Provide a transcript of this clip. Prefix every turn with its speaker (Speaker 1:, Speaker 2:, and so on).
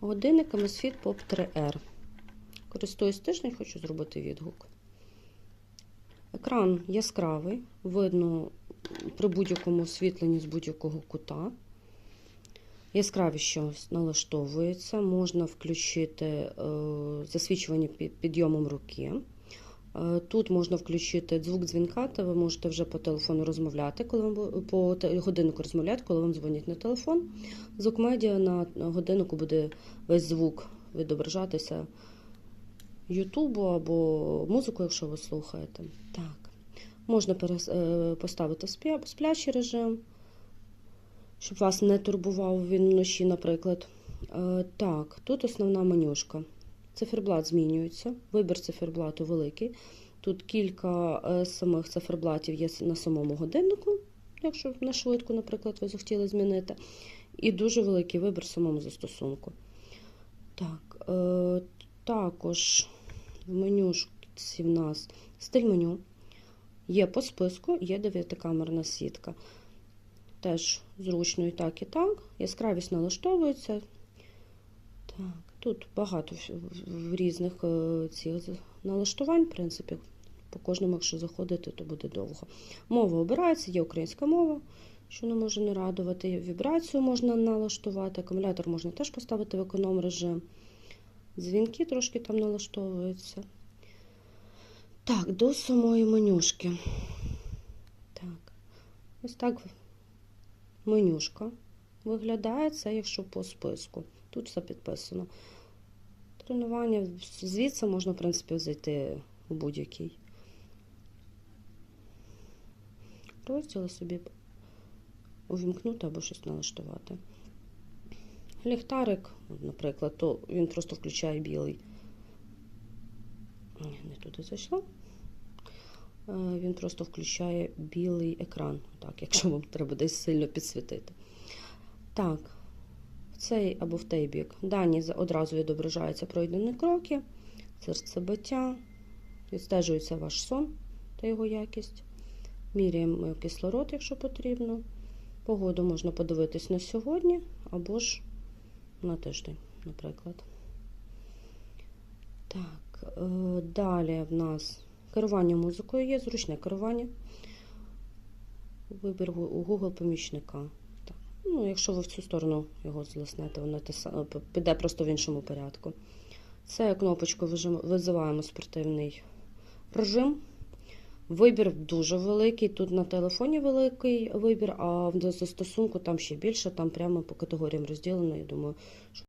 Speaker 1: Годинник Amazfit Pop 3R. Користуюсь тиждень, хочу зробити відгук. Екран яскравий, видно при будь-якому освітленні з будь-якого кута. Яскравість щось налаштовується, можна включити е, засвічування під підйомом руки. Е, Тут можна включити звук дзвінка, та ви можете вже по телефону розмовляти, коли вам по годиннику розмовляти, коли вам дзвонять на телефон. Звук медіа на годиннику буде весь звук відображатися Ютубу або музику, якщо ви слухаєте. Так. Можна е, поставити спя- сплячий режим, щоб вас не турбував він вночі, наприклад. Е, Так, тут основна менюшка. Циферблат змінюється. Вибір циферблату великий. Тут кілька е, самих циферблатів є на самому годиннику, якщо на швидку, наприклад, ви захотіли змінити. І дуже великий вибір самому застосунку. Так, е, також в менюшці в нас стиль меню. Є по списку, є дев'ятикамерна сітка. Теж зручно і так, і так. Яскравість налаштовується. Так, тут багато різних е, цих налаштувань, в принципі. По кожному, якщо заходити, то буде довго. Мова обирається, є українська мова, що не може не радувати. Вібрацію можна налаштувати, акумулятор можна теж поставити в економ режим. Дзвінки трошки там налаштовуються. Так, до самої менюшки. Так, ось так менюшка виглядає це, якщо по списку. Тут все підписано. Тренування звідси можна, в принципі, зайти у будь-який. Розділи собі увімкнути або щось налаштувати. Ліхтарик, наприклад, то він просто включає білий. Не туди зайшло. Е, Він просто включає білий екран, так, якщо вам треба десь сильно підсвітити. Так, в цей або в той бік. Дані одразу відображаються пройдені кроки, серцебиття, відстежується ваш сон та його якість. Міряємо кислород, якщо потрібно. Погоду можна подивитись на сьогодні або ж на тиждень, наприклад. Так, е, далі в нас керування музикою є, зручне керування. Вибір у Google помічника. Ну, якщо ви в цю сторону його злиснете, воно піде просто в іншому порядку. Це кнопочку визиваємо спортивний режим. Вибір дуже великий. Тут на телефоні великий вибір, а в застосунку там ще більше, там прямо по категоріям розділено. Я думаю,